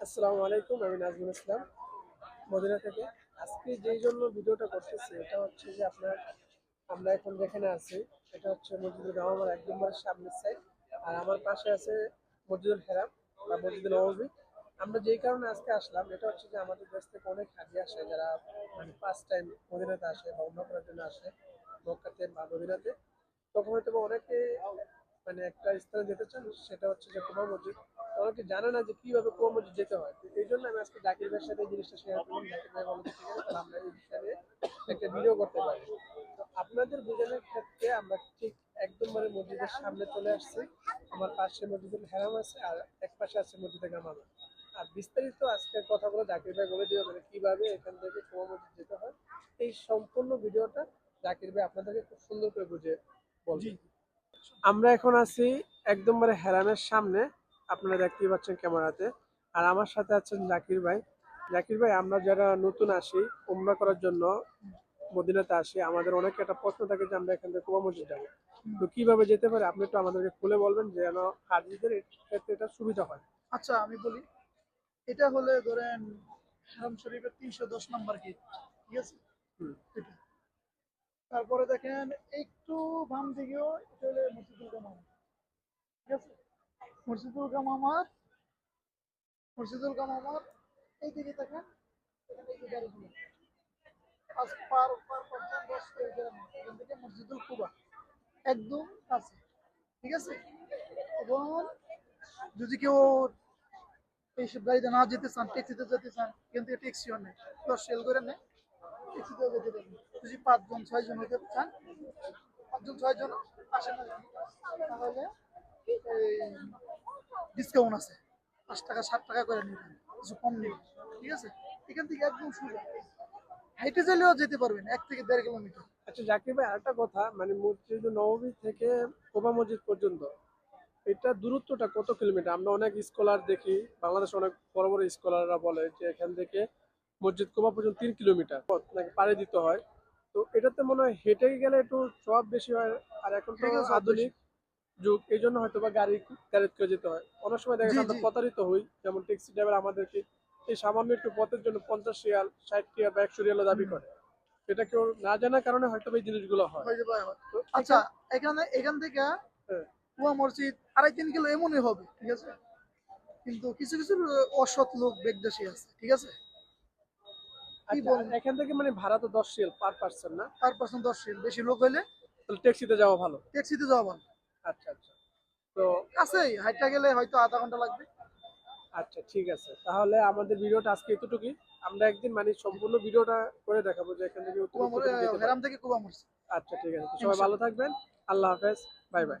আসসালামু আলাইকুম, আমি নাজমুল ইসলাম, মদিনা থেকে। আজকে যেই জন্য ভিডিওটা করতেছি, এটা হচ্ছে যে আপনার, আমরা এখন যেখানে আছি, এটা হচ্ছে মসজিদুল গামামার এক নম্বরের সামনের সাইড আর আমার পাশে আছে মসজিদুল হেরাম বা মসজিদুল নবী আমরা যেই কারণে আজকে আসলাম, এটা হচ্ছে যে আমাদের দেশ থেকে অনেক হাজি আসে যারা মানে ফার্স্ট টাইম মদিনাতে আসে বা অন্য করার জন্য আসে, মক্কাতে বা মদিনাতে। তখন হয়তো অনেকে মানে একটা স্থানে যেতে চান, সেটা হচ্ছে যে কুমা মসজিদ। অনেকে জানে না যে কীভাবে কুমা যেতে হয়। তো এই জন্য আমি আজকে জাকির ভাইয়ের সাথে জিনিসটা শেয়ার করলাম। জাকির ভাই বলতে ঠিক আছে আমরা এই বিষয়ে একটা ভিডিও করতে পারি। তো আপনাদের বোঝানোর ক্ষেত্রে আমরা ঠিক একদম মানে মসজিদের সামনে চলে আসছি। আমার পাশে মসজিদুল হেরাম আছে আর এক পাশে আছে মসজিদে গামামা। আর বিস্তারিত আজকের কথাগুলো জাকির ভাই বলে দিবে মানে কীভাবে এখান থেকে কুমা মসজিদ যেতে হয়। এই সম্পূর্ণ ভিডিওটা জাকির ভাই আপনাদেরকে খুব সুন্দর করে বুঝে বলবেন আমরা এখন আছি একদম মানে হেরামের সামনে। আপনারা দেখতেই পাচ্ছেন ক্যামেরাতে। আর আমার সাথে আছেন জাকির ভাই। জাকির ভাই আমরা যারা নতুন আসি উমরা করার জন্য মদিনাতে আসি আমাদের অনেক একটা প্রশ্ন থাকে যে আমরা এখান থেকে কুবা মসজিদ যাব। তো কীভাবে যেতে পারে? আপনি একটু আমাদেরকে খুলে বলবেন যেন হাজিদের ক্ষেত্রে এটা সুবিধা হয়। আচ্ছা আমি বলি এটা হলে ধরেন হারাম শরীফের তিনশো দশ নম্বর গেট ঠিক আছে? তারপরে দেখেন একটু বাম দিকেও এটা হলে মসজিদুল ঠিক আছে? মসজিদুল গামামার মসজিদুল গামামার এই দিকে পার পাঁচজন থেকে মসজিদুল একদম ঠিক আছে? এবং যদি কেউ গাড়িতে না যেতে চান ট্যাক্সিতে যেতে চান ট্যাক্সিও নেই সেল করে নেয় ট্যাক্সিতেও যেতে যদি ছয়জন চান, পাঁচজন আসেন তাহলে ডিসকাউন্ট আছে। পাঁচ টাকা সাত টাকা করে নেবেন কিছু কম নেবেন ঠিক আছে? এখান থেকে একদম সোজা হাইটে চাইলেও যেতে পারবেন এক থেকে দেড় কিলোমিটার। আচ্ছা জাকির ভাই আরেকটা কথা মানে মসজিদ নবমী থেকে কোবা মসজিদ পর্যন্ত এটা দূরত্বটা কত কিলোমিটার? আমরা অনেক স্কলার দেখি বাংলাদেশে অনেক বড় বড় স্কলাররা বলে যে এখান থেকে মসজিদ কোবা পর্যন্ত তিন কিলোমিটার পথ নাকি পাড়ি দিতে হয়। তো এটাতে মনে হয় হেঁটে গেলে একটু সব বেশি হয় আর এখন তো আধুনিক। যুগ এই জন্য হয়তো বা গাড়ি গাড়িতে করে যেতে হয়। অনেক সময় দেখা যায় আমরা প্রতারিত হই যেমন ট্যাক্সি ড্রাইভার আমাদেরকে এই সামান্য একটু পথের জন্য পঞ্চাশ রিয়াল ষাট রিয়াল বা একশো রিয়ালও দাবি করে। এটা কেউ না জানার কারণে হয়তো এই জিনিসগুলো হয়। আচ্ছা এখানে এখান থেকে হ্যাঁ। কুয়া মসজিদ আড়াই তিন কিলো এমনই হবে ঠিক আছে? কিন্তু কিছু কিছু অসৎ লোক বেগদেশি আছে ঠিক আছে? আচ্ছা, এখান থেকে মানে ভাড়া তো দশ রিয়াল পার পার্সন না? পার পার্সেন্ট দশ রিয়াল বেশি লোক হইলে তাহলে ট্যাক্সিতে যাওয়া ভালো। ট্যাক্সিতে যাওয়া ভালো। আচ্ছা আচ্ছা। তো কাছেই হাইটটা গেলে হয়তো আধা ঘণ্টা লাগবে। আচ্ছা ঠিক আছে। তাহলে আমাদের ভিডিওটা আজকে এতটুকুই। আমরা একদিন মানে সম্পূর্ণ ভিডিওটা করে দেখাবো যে এখান থেকে হেরাম থেকে কুয়া আচ্ছা ঠিক আছে। সবাই ভালো থাকবেন। আল্লাহ হাফেজ। Bye bye.